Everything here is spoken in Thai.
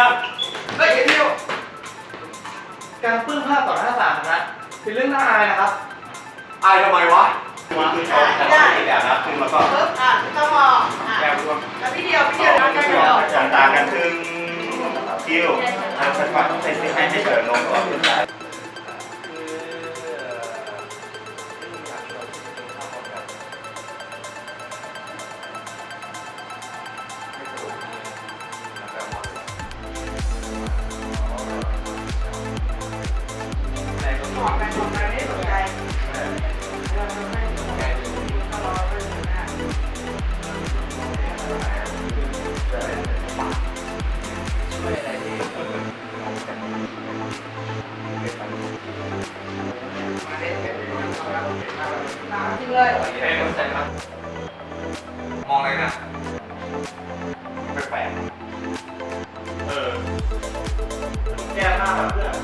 ครับ ก็เห็นงที่ว่าการปื้มภาพต่อหน้าศาลนะเป็นเรื่องน่าอายนะครับ อายทำไมวะมาคือเขาแต่ละที่แบบนะขึ้นแล้วก็ปึ๊อะต้องมองอะแล้วพี่เดียวพี่เดียวนั่งกันเดียวสงตากันทึ่งคิ้วทางสัตว์ต้องใส่เสื้อให้ไม่เกิดลงก่อนขึ้ จก็รอไปเลยนะหนาจริงเลยมองอะไรนะแปลกเออแก้ผ้าแบบเพื่อน